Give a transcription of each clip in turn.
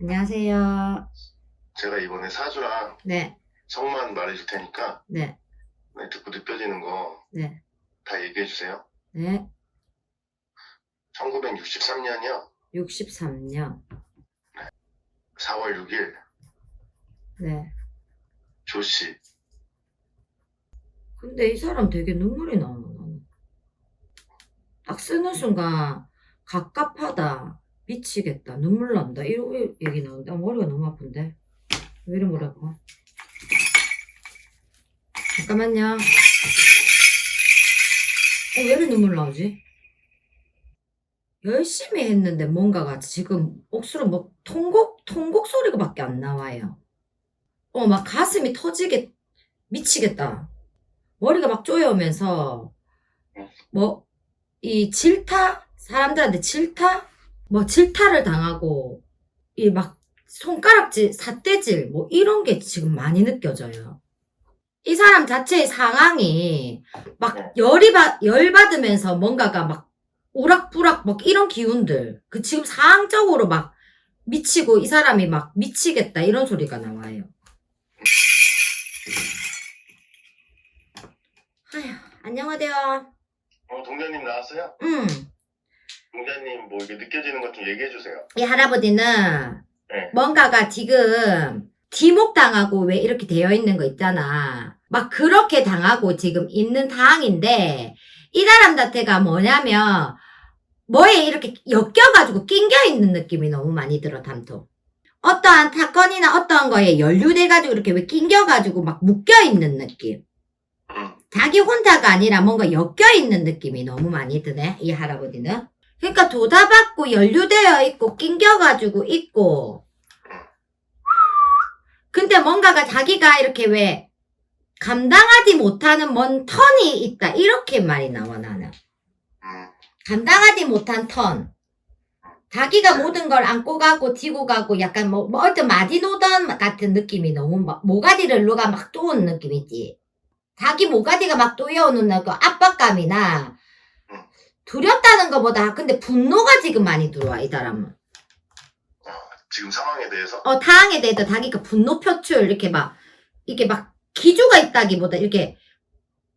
안녕하세요. 제가 이번에 사주랑 네, 성만 말해줄 테니까 네, 네, 듣고 느껴지는 거 다 네, 얘기해 주세요. 네. 1963년이요. 63년. 4월 6일 네. 조씨. 근데 이 사람 되게 눈물이 나는. 딱 쓰는 순간, 갑갑하다. 미치겠다. 눈물 난다. 이런 얘기 나오는데, 아, 머리가 너무 아픈데. 왜 머리 아파? 잠깐만요. 어, 왜 이래 눈물 나오지? 열심히 했는데 뭔가가 지금 억수로 뭐 통곡, 통곡 소리가 밖에 안 나와요. 어, 막 가슴이 터지게, 미치겠다. 머리가 막 쪼여오면서, 뭐, 이 질타? 사람들한테 질타? 뭐 질타를 당하고, 이 막 손가락질, 삿대질, 뭐 이런 게 지금 많이 느껴져요. 이 사람 자체의 상황이 막 열이 받, 열 받으면서 뭔가가 막 우락부락 막 이런 기운들. 그 지금 상황적으로 막 미치고 이 사람이 막 미치겠다 이런 소리가 나와요. 아휴, 안녕하세요. 어, 동자님 나왔어요? 음, 동자님 뭐 이게 느껴지는 것 좀 얘기해 주세요. 이 할아버지는 네. 뭔가가 지금 디목당하고 왜 이렇게 되어 있는 거 있잖아. 막 그렇게 당하고 지금 있는 상황인데 이 사람 자체가 뭐냐면 뭐에 이렇게 엮여가지고 낑겨 있는 느낌이 너무 많이 들어 담토. 어떠한 사건이나 어떠한 거에 연루돼가지고 이렇게 왜 낑겨가지고 막 묶여 있는 느낌. 음. 자기 혼자가 아니라 뭔가 엮여 있는 느낌이 너무 많이 드네, 이 할아버지는. 그러니까 도다받고 연루되어 있고 낑겨가지고 있고. 근데 뭔가가 자기가 이렇게 왜 감당하지 못하는 뭔 턴이 있다. 이렇게 말이 나와, 나는. 음. 감당하지 못한 턴. 자기가 모든 걸 안고 가고 지고 가고 약간 뭐, 뭐 어떤 마디노던 같은 느낌이 너무 막 모가지를 누가 막 또은 느낌이지. 자기 모가지가 막 또여오는 그 압박감이나 두렵다는 것보다 근데 분노가 지금 많이 들어와 이 사람은. 어, 지금 상황에 대해서 어 타항에 대해서 자기가 분노 표출 이렇게 막 이렇게 막 기주가 있다기보다 이렇게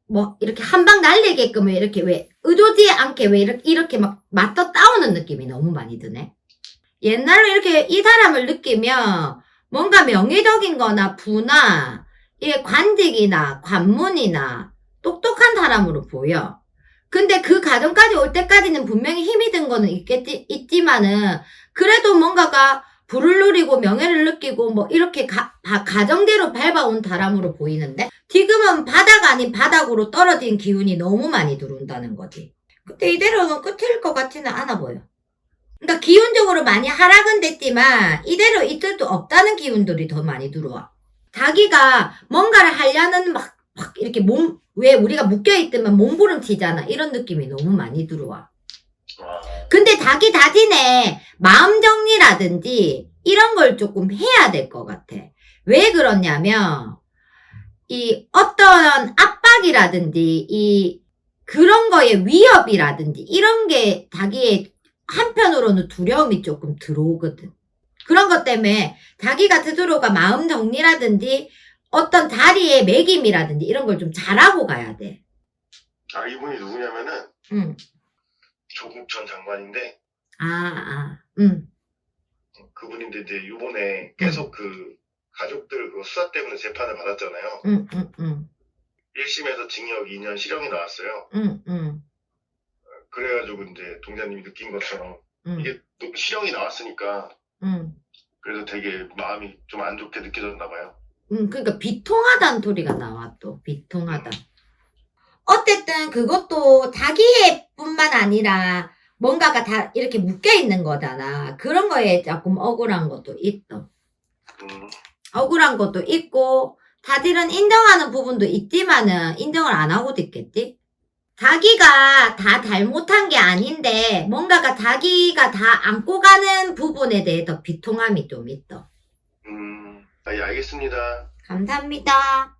뭐 이렇게 한 방 날리게끔 이렇게 왜 의도지 않게 왜 이렇게 이렇게 막 맞서 싸우는 느낌이 너무 많이 드네. 옛날로 이렇게 이 사람을 느끼면 뭔가 명예적인 거나 부나 이게 관직이나 관문이나 똑똑한 사람으로 보여. 근데 그 과정까지 올 때까지는 분명히 힘이 든 거는 있겠지, 있지만은 그래도 뭔가가 불을 누리고 명예를 느끼고 뭐 이렇게 가, 바- 가정대로 밟아온 사람으로 보이는데 지금은 바닥 아닌 바닥으로 떨어진 기운이 너무 많이 들어온다는 거지. 근데 이대로는 끝일 것 같지는 않아 보여. 그러니까 기운적으로 많이 하락은 됐지만 이대로 있을 수 없다는 기운들이 더 많이 들어와. 자기가 뭔가를 하려는 막, 막 이렇게 몸, 왜 우리가 묶여있으면 몸부림 치잖아. 이런 느낌이 너무 많이 들어와. 와, 근데 자기 자신의 마음 정리라든지 이런 걸 조금 해야 될 것 같아. 왜 그러냐면, 이 어떤 압박이라든지, 이 그런 거에 위협이라든지, 이런 게 자기의 한편으로는 두려움이 조금 들어오거든. 그런 것 때문에 자기가 스스로가 마음 정리라든지, 어떤 자리의 매김이라든지, 이런 걸 좀 잘하고 가야 돼. 아 이분이 누구냐면은 응. 조국 전 장관인데 아, 아, 응. 그분인데 이제 이번에 계속 그 가족들 그 수사 때문에 재판을 받았잖아요. 응, 응, 응. 1심에서 징역 2년 실형이 나왔어요. 응, 응, 그래가지고 이제 동자님이 느낀 것처럼 응, 이게 또 실형이 나왔으니까 응. 그래서 되게 마음이 좀 안 좋게 느껴졌나 봐요. 응, 그러니까 비통하다는 소리가 나와 또 비통하다. 어쨌든 그것도 자기의 뿐만 아니라 뭔가가 다 이렇게 묶여 있는 거잖아. 그런 거에 조금 억울한 것도 있어. 음, 억울한 것도 있고 다들은 인정하는 부분도 있지만은 인정을 안 하고도 있겠지. 자기가 다 잘못한 게 아닌데 뭔가가 자기가 다 안고 가는 부분에 대해서 비통함이 좀 있어. 음, 아, 예, 알겠습니다. 감사합니다.